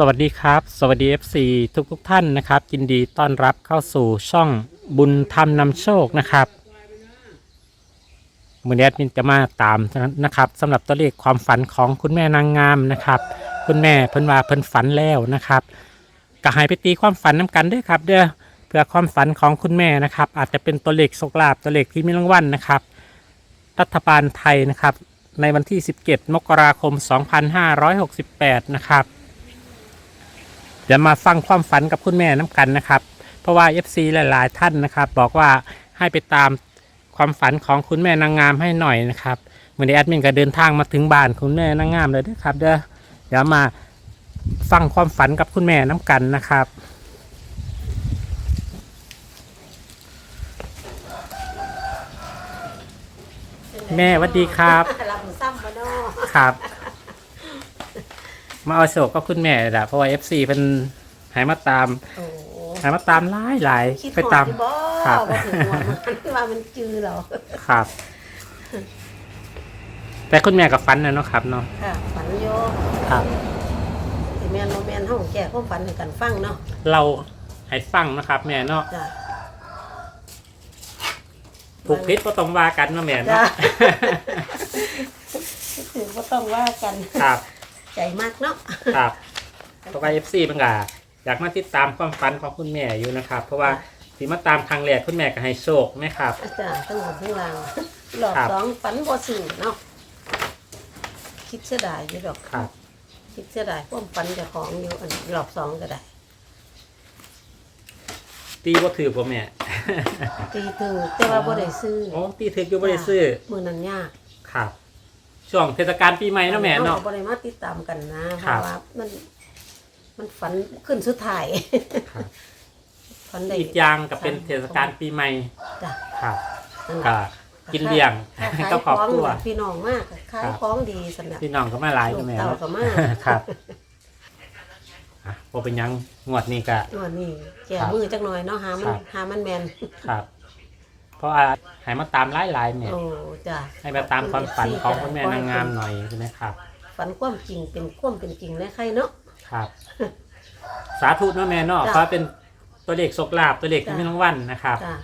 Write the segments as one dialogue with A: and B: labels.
A: สวัสดีครับ สวัสดี FC ทุกทุกท่านนะครับยินดีต้อนรับเข้าสู่ช่องบุญธรรมนำโชคนะครับมือนี้แอดมินจะมาตามนะครับสำหรับตัวเลขความฝันของคุณแม่นางงามนะครับ คุณแม่เพิ่นว่าเพิ่นฝันแล้วนะครับก็ให้ไปตีความฝันน้กันด้วยครับเด้อเพื่อความฝันของคุณแม่นะครับ อาจจะเป็นตัวเลขโชคลาภตัวเลขที่มีรางวัลนะครับ รัฐบาลไทยนะครับ ในวันที่ 17 มกราคม 2568 นะครับ เดี๋ยวมาฟังความฝันกับคุณแม่น้ำกันนะครับ เพราะว่า FC หลาย ๆ ท่านนะครับ บอกว่าให้ไปตามความฝันของคุณแม่นางงามให้หน่อยนะครับเมื่อนี้แอดมินก็เดินทางมาถึงบ้านคุณแม่นางงามเลยนะครับ เดี๋ยวเดี๋ยวมาฟังความฝันกับคุณแม่น้ำกันนะครับ แม่สวัสดีครับ
B: รับซ้ำมาเนาะ
A: ครับ มาเอาโศกกับคุณแม่แหละเพราะว่า FC เป็นใหายมาตาม
B: โอ้
A: ใหายมาตามหลายหลาย
B: คิด
A: ไป
B: หอ
A: ตาม
B: ดอยู่บ่
A: ครับ
B: ว่าถึงหัวมันว่ามันจือเหรอ
A: ครับ แต่คุณแม่กับฟันนะเนาะครับเนาะ
B: ค่ะฝันโย
A: ครับ
B: แต่แม่นบ่แม่นห้องแก่ความฝันให้กันฟังเนาะ
A: เราให้ฟังนะครับแม่เนาะ
B: จ้ะ
A: ถูกพิษก็ต้องว่ากันเนาะแม่
B: จ้ะ
A: เนาะ
B: ถือว่าต้องว่ากัน
A: ครับ
B: ใจมากเนาะ
A: ครับเพราะว่า FC เพิ่นก็อยากมาติดตามความฝันของคุณแม่อยู่นะครับ เพราะว่าที่มาตามครั้งแรกคุณแม่ก็ให้โชคไหมครับ
B: อาจารย์ทั้งหมดทั้งรางหลอก
A: ครับ
B: สองฝันบ่สื่อเนาะคิดเสียดายอยู่ดอก
A: ครับ
B: คิดเสียดายความฝันเจ้าของอยู่อันหลอกสองก็ได้
A: ตีว่าถือผมแม่
B: ตีถึงแต่ว่าบ่ได้ซื้อ
A: โอ้ตีถืออยู่บ่ได้ซื้อ
B: มื้อนั้นยาก
A: ครับ ช่วงเทศกาลปีใหม่เนาะแม่เนาะ
B: รบริมาติดตามกันนะเพ
A: ครับ
B: ราะว่ามัน มันฝันขึ้นสุดท้าย
A: ครับ
B: ฝันได้
A: อีกอย่างก็เป็นเทศกาลปีใหม่
B: จ้ะ
A: ครับ
B: นั่น
A: ก็กินเลี้ยง
B: ขาย
A: ก็ครอบครัว
B: ของพี่น้องมากขาย
A: ครับ
B: ของดีสำหรับ
A: พี่น้องก็มาหลายก็แม่
B: ลูกเต่า
A: เนาะ
B: ก็มา
A: ครับอะพอเป็นหยังงวดนี้ก็
B: วันนี้แก่
A: ครับ
B: มือจักหน่อยเนาะหามัน
A: ครับ
B: หามันแมน
A: ครับ เพราะว่าให้มาตามหลายหลายๆแม่
B: โอ้จ้ะ
A: ให้มาตามความฝันของคุณแม่นางงามหน่อยใช่ไหมครับ
B: ฝันความจริงเป็นความเป็นจริงและใครเนาะ
A: ครับ สาธุเนาะแม่เนาะ
B: จ้ะ
A: เพราะเป็นตัวเลขโชคลาภตัวเลขที่
B: จ้ะ
A: มีรางวัลนะครับ
B: จ้ะ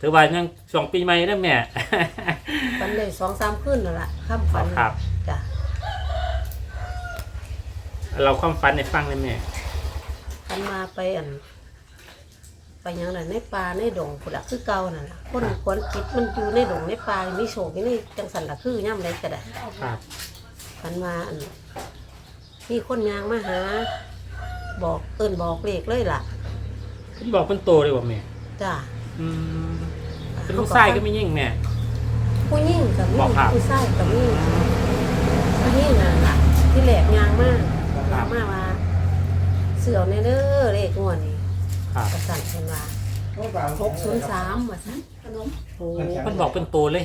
A: ถือว่ายังช่วงปีใหม่นะแม่
B: ฝันได้สองสามคืนนั่นแหละข้ามฝัน
A: ครับ
B: จ้ะ
A: เราความฝันในฟังเลยแม่
B: ฝันมาไปอัน ไปหยังไงในป่าในดงพุ่นละคือเก่านั่นล่ะคนควนจิตมันอยู่ในดงในป่ามีโศกอยู่ในจังสันละคือย่ำไรก็ได้
A: ครับ
B: ฝันว่าอันมีคนยางมาหา บอกเอินบอกเลขเลยล่ะ
A: คุณบอกเป็นโตเลยว่าแม่
B: จ้ะ
A: อืมเป็นผู้ชายก็ไม่ยิ่งแม่
B: ผู้ยิ่งกับมี
A: บอกครับ
B: ผู้ชายกับมีผู้ยิ่งนั่นล่ะที่แหลกยางมาก
A: ครั
B: ยา
A: บ
B: งมาว่าเสือในเด้อเลขงวดนี่
A: ครับ
B: กระสั่นเป็นว่าหกศูนย์สามว่าสั่นขนม
A: โอ้มันบอกเป็นโตเลย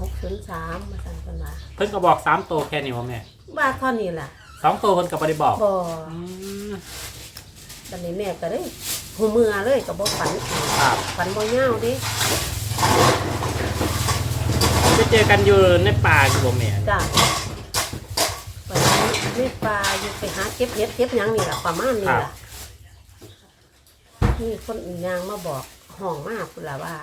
B: หกศูนย์สามว่าสั่นเป็นว่า
A: เพิ่นก็บอกสามโตแค่นี้ว่าแม่
B: บ้าเท่านี้ล่ะ
A: สองโตเพิ่นก็บ่ได้บอก
B: บ่
A: อืม
B: ตอนนี้แม่ก็เลยหูเมือเลยกับบ่ฝันอีก
A: ครับ
B: ฝันบ่ยาวเดิ
A: ไปเจอกันอยู่ในป่าอยู่บ่แม่
B: จ้ะไปในป่าอยู่ไปหาเก็บเห็ดเก็บหยังนี่ล่ะประมาณนี้ล่ะ มีคนอื่นยางมาบอกห้องมากพุ่นล่ะว่า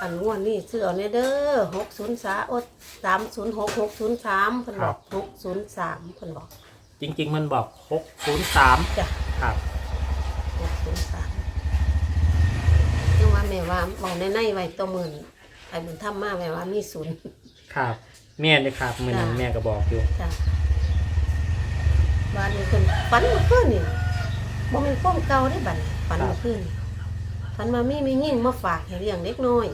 B: อันงวดนี่ซื้อเอาในเด้อหกศูนย์สาอดสามศูนย์หกหกศูนย์สามเพิ่นบอกหกศูนย์สามเพิ่นบอก
A: จริง ๆ มันบอก603
B: จ้ะ
A: ครับ
B: หกศูนย์สามยังว่าแม่ว่าบอกในในๆไว้ตัวหมื่นไอ้บุญทำมาแม่ว่ามีศูนย์
A: ครับ แม่เลยครับมื้อนั้น
B: จ้ะ
A: แม่ก็บอกอยู่
B: จ้ะ บ้านนี้คนฝันเมื่อคืนนี่บ่แม่นฟ้อมเก่าได้บัดนี้ฝันเมื่อคืนนี่ฝันมามีมียิ่งมาฝากให้เลี้ยงเด็กน้อย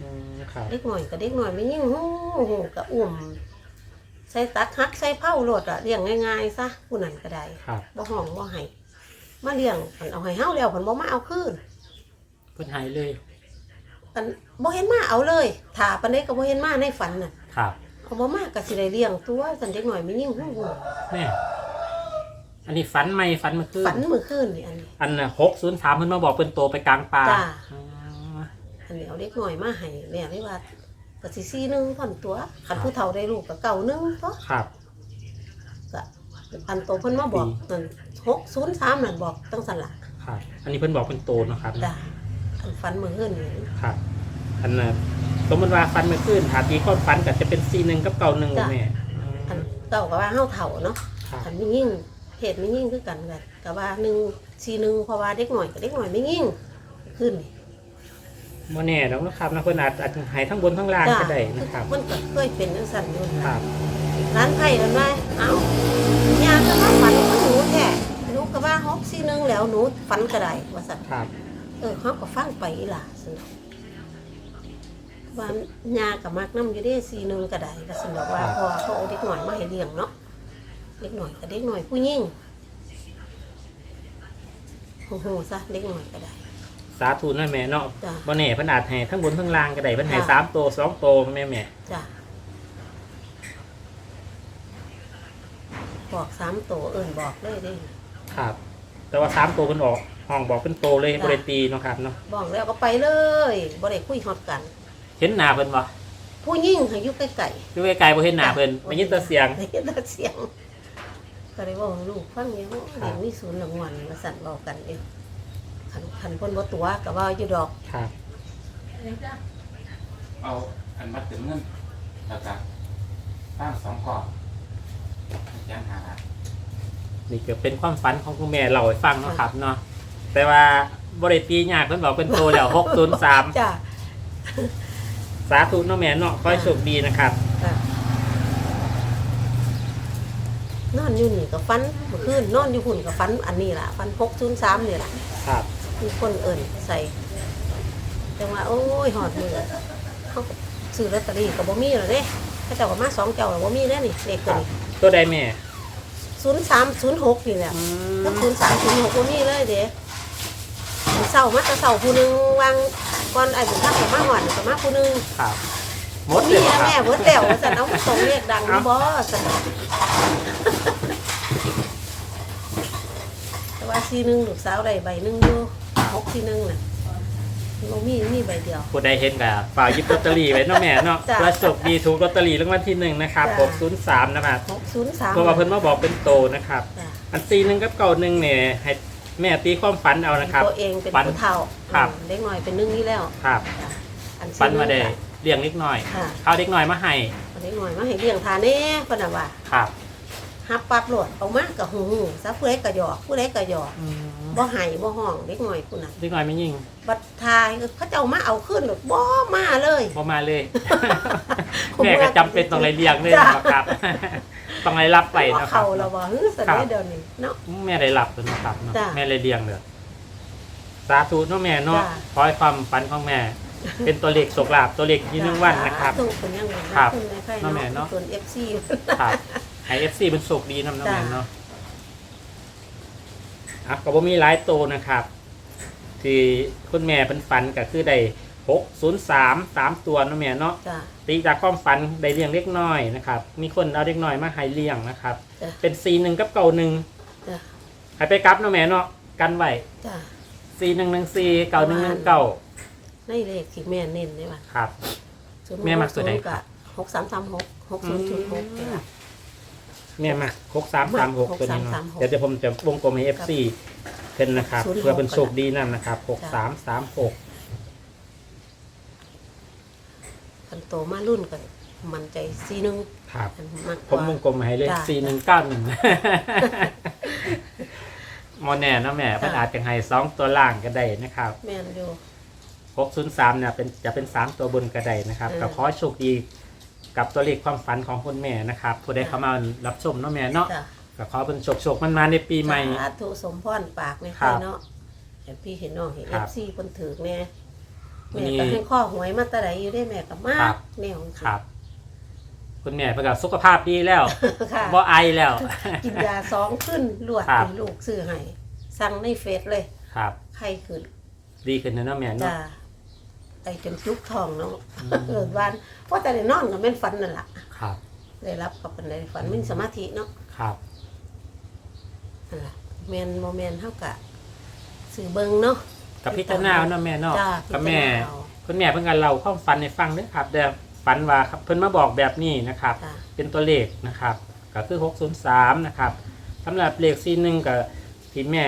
A: อืมครับ
B: เด็กน้อยกับเด็กน้อยไม่ยิ่งหูหูกับอุ่มใส่ตักฮักใส่เผาโลดอะเลี้ยงง่ายๆซะผู้นั้นก็ได้
A: ครับ
B: บ่ห้องบ่ให้มาเลี้ยงเพิ่นเอาให้เฮาแล้วเพิ่นบ่มาเอาคืน
A: เพิ่นใหายเลย
B: อันบ่เห็นมาเอาเลยถ้าปานใดก็บ่เห็นมาในฝันน่ะ
A: ครับ
B: เอาบ่มาก็สิได้เลี้ยงตัวสันเด็กน้อยไม่ยิ่งหูหู
A: แม่ อันนี้ฝันไหมฝันเมื่อคืน
B: ฝันมื้อคืนนี่อันนี้
A: อันน่ะ603เพิ่นมาบอกเป็นโตไปกลางป่า
B: จ้า
A: อ๋อ
B: อันนี้เอาเด็กน้อยมาให้แม่เลยว่าก็สิซีหนึงท่อนตัวคันผู้เฒ่าได้ลูกก็เก่าหนึงตัว
A: ครับ
B: ก็อันโตเพิ่นมาบอกนั่น603นั่นบอกตั้งสันละ
A: ครับ อันนี้เพิ่นบอกเป็นโตเนาะครับ
B: จ้ะอันฟันมือเฮือนนี่
A: ครับ อันน่ะสมมติว่าฟันมันขึ้นถาตีความฟันก็จะเป็นซีหนึ่งกับเก่าหนึ่ง
B: จ้ะ
A: แม่
B: อันเก่าก็ว่าเฮาเฒ่าเนาะ
A: ครับ
B: อันไม่ยิ่ง เหตุไม่ยิ่งคือกันกันก็ว่าหนึ่งสีหนึ่งเพราะว่าเด็กหน่อยกับเด็กหน่อยไม่ยิ่งขึ้นนี่
A: โมแน่แล้วนะครับนะเพิ่นอาจอาจจะหายทั้งบนทั้งล่างก็ได้นะครับ
B: มันก็เคยเป็นจังซั่นอยู่
A: ครับ
B: ร้านไผ่กันว่าเอ้าญาติมาฝันว่าหนูแท้หนูก็ว่าฮอกสีหนึ่งแล้วหนูฝันก็ได้ว่าซั่น
A: ครับ
B: เออเฮาก็ฟังไปอีหล่ะซั่นดอกว่าญาก็มักนํอยู่เด้สีหนึ่งก็ได้ว่าซั่นดอกว่าเพอเขาเอาเด็กหน่อยมาให้เลี้ยงเนาะ เด็กหน่อยกับเด็กหน่อยผู้หญิงโอ้โหซะเด็กหน่อยก็ได้
A: สาธุนะแม่เนาะ
B: จ้ะ
A: โมแน่เพิ่นอาจให้ทั้งบนทั้งล่างก็ได้เพิ่นให้
B: จ้ะ
A: สามโตสองโตแม่แม่
B: จ้ะบอกสามตัวเอิ่นบอกเลยเด้
A: ครับ แต่ว่าสามโตเพิ่นออกห้องบอกเป็นโตเลย
B: จ้ะ
A: บริตีเนาะครับเนาะ
B: บอกแล้วก็ไปเลยบ่ได้คุยฮอดกัน
A: เห็นหน้าเพิ่นบ่
B: ผู้ยิ่งให้อยู่ใกล้
A: ดูไกลๆบ่เห็นหน้าเพิ่นไม่ยินแต่เสียง
B: ๆได้ยินแต่เสียง ก็เลยบอกให้ลูกฟังอยู่
A: ครับ
B: เด็กมีศูนย์รางวัลมาสั่นบอกกันเองคันคันเพิ่นบ่ตัวก็ว่าอยู่ดอก
A: ครับ
C: เอาอันมัดถึงเงินแล้วก็ตั้งสองก่อนยังหา
A: นี่ก็เป็นความฝันของคุณแม่เล่าให้ฟังเนาะครับเนาะแต่ว่าบริตียากเพิ่นบอกเป็นโตแล้ว603
B: จ้ะ
A: สาธุเนาะแม่เนาะขอให้โชคดีนะครับ
B: จ้ะ นอนอยู่นี่ก็ฟันเมื่อคืนนอนอยู่หุ่นก็ฟันอันนี้ล่ะฟัน603นี่ล่ะ
A: ครับ
B: มีคนเอิ่นใส่จังว่าโอ้ยหอดมือเขาก็ซื้อลอตเตอรี่กับบ่มีหรอเด้เขาเจ้าก็มาสองเจ้าแล้วบ่มีแล้วนี่เลข
A: ค
B: ตัว
A: รับ
B: นี้
A: ตัวใดแม่
B: ศูนย์สามศูนย์หกนี่แหละ
A: อืม
B: แล้วศูนย์สามศูนย์หกบ่มีเลยเด้มื้อเศร้ามาแต่เศร้าผู้หนึงวางก่อนไอ้บุญทักก็มาหอดก็มาผู้หนึง
A: ครับ หมด
B: บ่
A: เล
B: มี
A: ย
B: แล้ว
A: ค
B: แม่
A: รับ
B: เบิดแล้วว่าซั่นเอาส่งเลขดังนี่บ่ซั่นแต่ว่าซีหนึงลูกสาวได้ใบหนึงอยู่หกซีหนึงน่ะบ่มีมีใบเดียว
A: ผู้ใดเห็นก็ฝากหยิบลอตเตอรี่ไว้เนาะแม่เนาะ
B: จ้ะ
A: เพื่อโชคดีถูกลอตเตอรี่รางวัลที่หนึ่งนะครับ
B: จ้ะ
A: 603นะครับ
B: หกศูนย์สาม
A: เพราะว่าเพิ่นมาบอกเป็นโตนะครับ
B: จ้ะ
A: อันซีหนึงกับเก่าหนึ่งเนี่ยให้แม่ตีความฝันเอานะครับ
B: ตัวเองเป็น
A: ฝัน
B: ผู้เฒ่า
A: ครับ
B: อืมเล็กหน่อยเป็นนึ่งนี้แล้ว
A: ครับ
B: จ้ะอัน
A: ฝันมาได้
B: ค่ะ
A: เลี้ยงเล็กน้อย
B: ค่ะ
A: เอาเล็กน้อยมาให้
B: อันเล็กหน่อยมาให้เลี้ยงทานแน่เพนน่ะว่า
A: ครับ
B: ฮับปั๊บโหลดเอามากับหูหูซะผู้ใดก็หยอกผู้ใดก็หยอกบ่ให้บ่ห้องเล็กหน่อยผู้นั้น
A: เล็กน้อยไม่ยิ่ง
B: บัดทายเขาเจ้ามาเอาขึ้นหรอกบ่มาเลย
A: พอมาเลย
B: ผม
A: แม่ก็จำเป็นต้องไรเลี้ยงเลย
B: จ้ะ
A: นะครับต้องไรรับไป
B: บ่
A: นะครั
B: เข้า
A: บ
B: แล้วว่าฮึส
A: ครั
B: มัย
A: บ
B: เดี๋ยวนี้เนาะ
A: แม่ได้รับเลยนะครับเนาะ
B: จ้ะ
A: แม่เลยเลี้ยงเลยสาธุเนาะแม่เนาะ
B: จ้ะ
A: ขอให้ความฝันของแม่ เป็นตัวเลขโชคลาภตัวเลขยี่หนึ่งวันนะครับ
B: ถูกเป็นยังไง
A: ครับ
B: คุณแม่ไข่
A: เนาะแม่เนาะ
B: ส่วน FC
A: ครับให้เอฟซีเป็นโชคดีนำเนาะ
B: จ้ะ
A: แม่เนาะอะก็บ่มีหลายตัวนะครับ ที่คุณแม่เป็นฝันก็คือได้หกศูนย์สามสามตัวเนาะแม่เนาะ
B: จ้ะ
A: ตีจากความฝันได้เลี้ยงเล็กน้อยนะครับ มีคนเอาเล็กน้อยมาให้เลี้ยงนะครับ
B: จ้ะ
A: เป็นซีหนึ่งกับเก่าหนึ่ง
B: จ้ะ
A: ให้ไปกลับเนาะแม่เนาะกันไว้
B: จ้ะ
A: ซีหนึ่งหนึ่งซีเก่าหนึ่งหนึ่งเก่า
B: ในเลขที่แม่เน้นได้ป่ะ
A: ครับ แม่มักตัวใดครับ
B: หกสามสามหกหกศูนย์ศูนย์หก
A: อืมเนี่ยมาหกสามสามหกตัวนี้เนาะ
B: 6336
A: เดี๋ยวจะผมจะวงกลมให้เอฟซีเพิ่นนะครับ
B: 06
A: เพื่อเป็นโชคดีนั่นนะครับหกสามสามหก
B: คันโตมารุ่นกันมันใจซีหนึง
A: ครับ
B: อันมากก
A: ผมว
B: ว่าง
A: กลมให้เลย
B: จ้ะ
A: สี่หนึ่งเก้าหนึ่งมอแน่เนาะแม่เพิ่นอาจจะให้สองตัวล่างก็ได้นะครับ
B: แม่นอยู่
A: หกศูนย์สามเนี่ยเป็นจะเป็นสามตัวบนกระไดนะครับ
B: เออ
A: ก็ขอให้โชคดีกับตัวเลขความฝันของคุณแม่นะครับผู้ใดเข้ามารับชมเนาะแม่เนาะ
B: จ้ะ
A: ก็ขอเป็นโชคโชคมันมาในปีใหม่
B: สาธุสมพรปากใน
A: ครั
B: ใคร
A: บ
B: เนาะเห็นพี่เห็นน้องเห็น
A: ค
B: เอ
A: รับ
B: ฟซีคนถือแม่
A: วัน
B: แม่
A: นี้
B: ก็ให้ข้อหวยมาแตะไดอยู่ได้แม่กับมา
A: ครั
B: ก
A: บ
B: แนว
A: ครับ คุณแม่ประกาศสุขภาพดีแล้ว
B: ค่ะ
A: บ่ไอแล้ว
B: กินยาสองขึ้นลวด
A: ครับ
B: เป็นลูกซื้อให้สั่งในเฟซเลย
A: ครับ
B: ไข้ขึ้น
A: ดีขึ้นนะเนาะแม่เนาะ
B: จ้า ไอจนจุกทองเนาะ
A: อืม
B: เออวานเพราะแต่ได้นอนกับแม่นฝันนั่นแหละ
A: ครับ
B: ได้รับกับเป็นได้ฝันไมนสมาธิเนาะ
A: ครับ
B: นั่นแหละแมนโมแมนเท่ากับสื่อเบิงเนาะ
A: กับพี่เจ้าหน้าเนาะแม่เนาะ
B: จ้า
A: กับแม่
B: พิจารณาเอา
A: คุณแม่เพิ่งกันเราความฝันในฟังเด้อครับเดี๋ยวฝันว่าครับเพิ่นมาบอกแบบนี้นะครับ
B: ค่ะ
A: เป็นตัวเลขนะครับก็คือ 603 นะครับสำหรับเลขซีหนึ่งกับที่แม่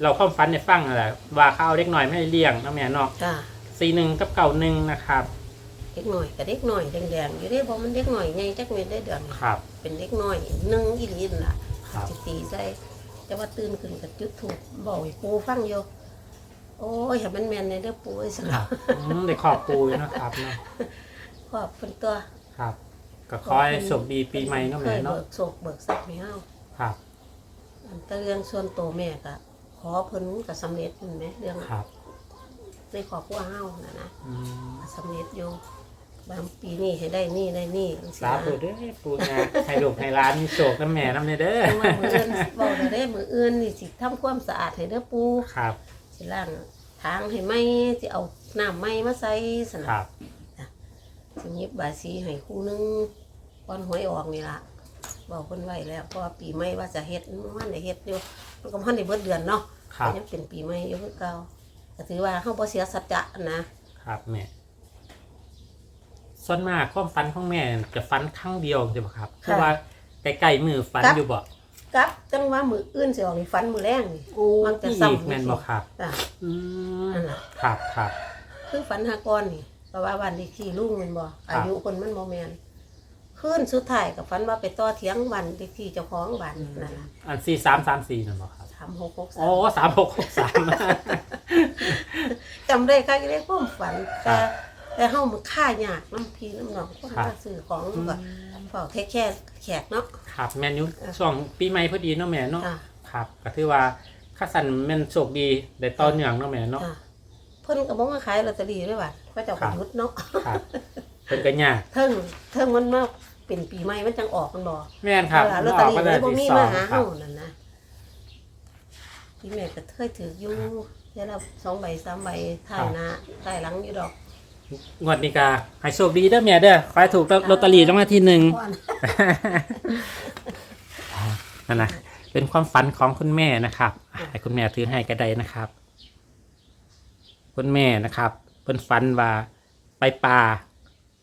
A: เราความฝันในฟังนั่นแหละว่าเขาเอาเด็กหน่อยไม่ให้เลี้ยงนะแม่เนาะ
B: จ้า
A: ซีหนึ่งกับเก่าหนึ่งนะครับ
B: เด็กหน่อยกับเด็กหน่อยแดงๆอยู่ได้เพราะมันเด็กหน่อยใหญ่จักเม็ดได้เดือน
A: ครับ
B: เป็นเด็กหน่อยหนึ่งอีหลีนล่ะ
A: ครับ
B: สิตีใส่แต่ว่าตื่นขึ้นกับจุดถูกบอกให้ปูฟังอยู่โอ้ยเห็นมันแมนในเด้อปูไอ้ส
A: ค
B: ลั
A: รับบอืมได้ขอบปูอยู่นะครับเนาะ
B: ขอบเป็นตัว
A: ครับก็ขอให้โชคดีปีใหม่เนาะ
B: เค
A: แม่
B: ย
A: เนาะ
B: เบิกโศกเบิกสักไม่เฮา
A: ครับ
B: อันแต่เรื่องส่วนตัวแม่ก็ขอเพิ่นก็สำเร็จเห็นไหมเรื่อง
A: ครับ
B: ในขอบครัวเฮานะนะ
A: อืม
B: สำเร็จอยู่บางปีนี้ให้ได้นี่ได้นี่จังซี่
A: สา
B: นะ
A: ธุเด้อปูงาให้ลูกให้ร้านมีโชคน้ำแม่น้ำเนเด้อ
B: จังว่ามืออื่นบอกได้เด้มืออื่นนี่สิทำความสะอาดให้เด้อปู
A: ครับ
B: สิล้างทางให้ไหมสิเอาน้ำไหมมาใส่ส
A: ค
B: นะ
A: รับ
B: สิหยิบบายสีให้คู่หนึงก่อนหวยออกนี่ล่ะบอกเพิ่นไว้แล้วเพราะว่าปีใหม่ว่าจะเฮ็ดมันได้เฮ็ดอยู่มันก็มันได้เบิดเดือนเนาะ
A: ครับ
B: ก็ยังเป็นปีใหม่อยู่คือเก่า ก็ถือว่าเฮาบ่เสียสัจจะนะครับ
A: แม่ส่วนมากความฝันของแม่จะฝันครั้งเดียวใช่ไหมครับคือว่าใกล้ๆมือฝันอยู่บ่
B: กับจังว่ามืออื่นสิออกนี่ฝันมือแรงนี่มักจะ
A: อี
B: ซ้ำ
A: กแม่นบ่ครับ
B: จ้ะ
A: อืม
B: นั่นล่ะ
A: ครับครับ
B: คือฝันหากรนี่เพราะว่าวันเลขที่ลุงแมันบ่
A: ครับ
B: อายุคนมันบ่แม่นคืนสุดท้ายกับฝันว่าไปต่อเถียงวันเลขที่เจ้าของบ้านนั่นล่ะ
A: อันสี่สามสามสี่นั่นบ่ ครับ
B: 3663
A: โอ้สามหกหกสาม
B: จำได้ค่ะก็ได้ความฝัน
A: ครั
B: แต่
A: บ
B: แต่เฮามันค่ายากน้ำพีน้ำหนองคน
A: ครับ
B: มาซื้อของก็เฝ้าเทคแค่แขกเนาะ
A: ครับแม่นอยุช่วงปีใหม่พอดีเนาะแม่เนาะ
B: จ้ะ
A: ครับก็ถือว่าข้าสันแม่นโชคดีได้ต่อเนื่องเนาะแม่เนาะ
B: จ้ะเพิ่นก็บ่มาขายลอตเตอรี่ด้วยว่าก็เจ้า
A: ครั
B: ก็
A: บ
B: หยุดเนาะ
A: ครับเป็นกันยาก
B: เทิงเทิงมันมาเป็นปีใหม่มันจังออกมันบ่
A: แม่นครับ
B: เวลาลอตเตอรี่
A: ก็
B: เลยบ่
A: ที่
B: มี
A: สอ
B: มางหา
A: ครั
B: เฮา
A: บ
B: นั่นนะ พี่แม่ก็เคยถืออยู่เดี๋ยวละสองใบสามใบถ่ายหน้าถ่ายหลังอยู่ดอก
A: งวดนี้ก็ให้โชคดีเด้อแม่เด้อขอให้ถูกลอตเตอรี่รางวัลที่หนึ่ง
B: ก่อน
A: นั่นนะเป็นความฝันของคุณแม่นะครับอะให้คุณแม่ถือให้ก็ได้นะครับ คุณแม่นะครับเป็นฝันว่าไปป่า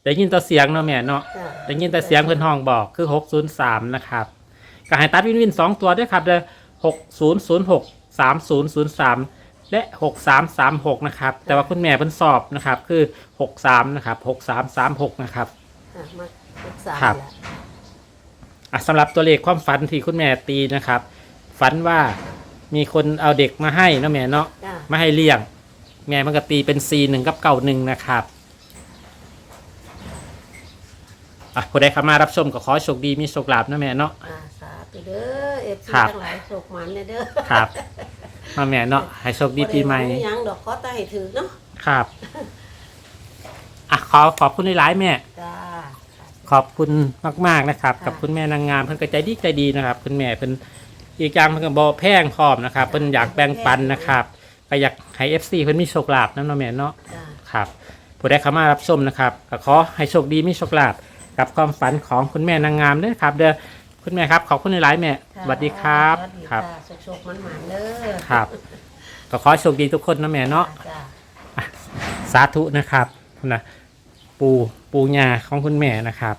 A: ได้ยินแต่เสียงเนาะแม่เนาะ
B: จ้ะ
A: ได้ยินแต่เสียงเพื่อนห้องบอกคือหกศูนย์สามนะครับก็ให้ตัดวินวินสองตัวด้วยครับเด้อหกศูนย์ศูนย์หก สามศูนย์ศูนย์สามและหกสามสามหกนะครับ แต่ว่าคุณแม่เพิ่นสอบนะครับ คือหกสามนะครับหกสามสามหกนะครับ
B: อะมาศึกษา
A: ครับ
B: แหละ
A: อะสำหรับตัวเลขความฝันที่คุณแม่ตีนะครับ ฝันว่ามีคนเอาเด็กมาให้เนาะแม่เนาะ
B: จ้ะ
A: มาให้เลี้ยง แม่มันก็ตีเป็น C หนึ่งกับเก่าหนึ่งนะครับ อะผู้ใดเข้ามารับชมก็ขอให้โชคดีมีโชคลาภนะแม่เนาะ
B: อาสาธุ เด้อเอฟซี
A: ครับ
B: ทั้งหลายโศกหมันเนี่ยเด้อ
A: ครับมาแม่เนาะให้โชคดีปีใหม่
B: บ่ได้ว่าอิหยังดอกขอตาให้ถือเนาะ
A: ครับ อะขอขอบคุณหลายๆแม่
B: จ้า
A: ขอบคุณมากๆนะครับ
B: ค่ะ
A: กับคุณแม่นางงามเพิ่นก็ใจดีใจดีนะครับ คุณแม่เพิ่นอีกอย่างเพิ่นก็บ่แพงพร้อมนะครับเพิ่นอยากแบ่งปันนะครับก็อยากให้ FC เพิ่นมีโชคลาภนำเนาะแม่เนาะ
B: จ้า
A: ครับผู้ใดเข้ามารับชมนะครับก็ขอให้โชคดีมีโชคลาภกับความฝันของคุณแม่นางงามด้วยครับ เด้อ คุณแม่ครับขอบคุณหลายๆแม่สวัสดีครับ
B: สวัสดี
A: ครับ
B: จ้าโศกๆมันหมันๆเด้อ
A: ครับก็ขอให้โชคดีทุกคนนะแม่เนาะ
B: จ้า
A: สาธุนะครับนะปูปูญาของคุณแม่นะครับ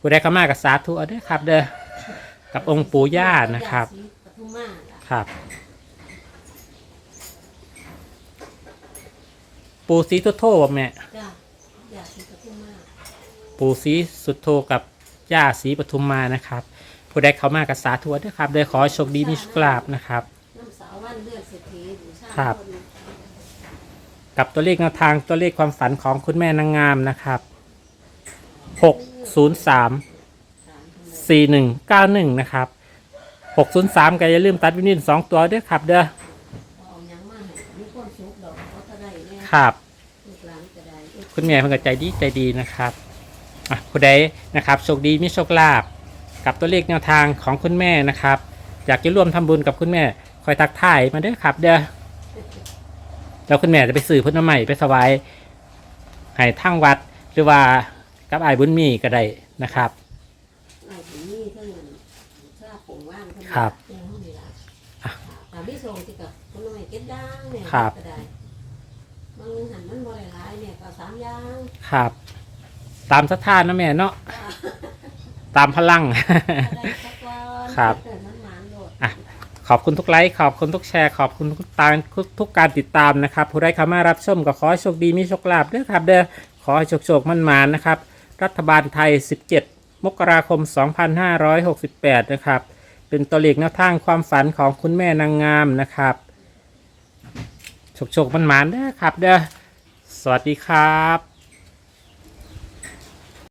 A: ผู้ใดเข้ามากับสาธุเอาเด้อครับเด้อกับองค์ปู่ย่านะครับ
B: ญาติศรีปทุมมาล่ะ
A: ครับ ปูสีสุโธบ่แม่
B: จ้าญาติศรี ปทุมมา
A: ปูสีสุโธกับย่าสีปทุมมานะครับ ผู้ใดเข้ามากับสาธุเอาเด้อครับเด้อขอให้โชคดีมีโชคลาภนะครับ
B: น้ำสาววันเลือดเศรษฐีบูชา
A: ครับ
B: น
A: กับตัวเลขแนวทางตัวเลขความฝันของคุณแม่นางงามนะครับหกศูนย์สามสี่หนึ่งเก้าหนึ่งนะครับหกศูนย์สามก็อย่าลืมตัดวินิจสองตัวด้วยครับเด้อ
B: เอาหยังมาให้มีความสุขดอกเขาจะได้แน่
A: ครับ
B: ลูกหลานจะได้
A: คุณแม่เพิ่งก็ใจดีใจดีนะครับ อะผู้ใดนะครับโชคดีมีโชคลาภกับตัวเลขแนวทางของคุณแม่นะครับ อยากจะร่วมทำบุญกับคุณแม่คอยทักทายมาด้วยครับ เด้อแล้วคุณแม่จะไปสื่อพุทธใหม่ไปสวายให้ทั้งวัดหรือว่ากับไอ้ายบุญมีก็ได้นะครับ
B: ไอ้ที่นี่เท่านั้นชาปงว่างเท่านั้น
A: ครับ
B: ในห้องนี้ล่ะ
A: อะ
B: ตามพี่ทรงที่กับคนน้อยเก็ดดังเนี่ย
A: ครับ
B: ก็ได้ายเนี่ยก็สามอย่าง
A: ครับ ตามสถานนะแม่เนาะตามพลัง
B: อะไรสักวัน
A: ครับ
B: เกิดมันหมานโหลด
A: อะ ขอบคุณทุกไลค์ ขอบคุณทุกแชร์ ขอบคุณทุกตามทุกการติดตามนะครับ ผู้ใดเข้ามารับชมก็ขอให้โชคดีมีโชคลาภด้วยครับ เด้อ ขอให้โชคโชคมั่นมานๆนะครับ รัฐบาลไทย 17 มกราคม 2568 นะครับ เป็นตัวเลขแนวทางความฝันของคุณแม่นางงามนะครับ โชคโชคมั่นมานๆเด้อครับ เด้อ สวัสดีครับ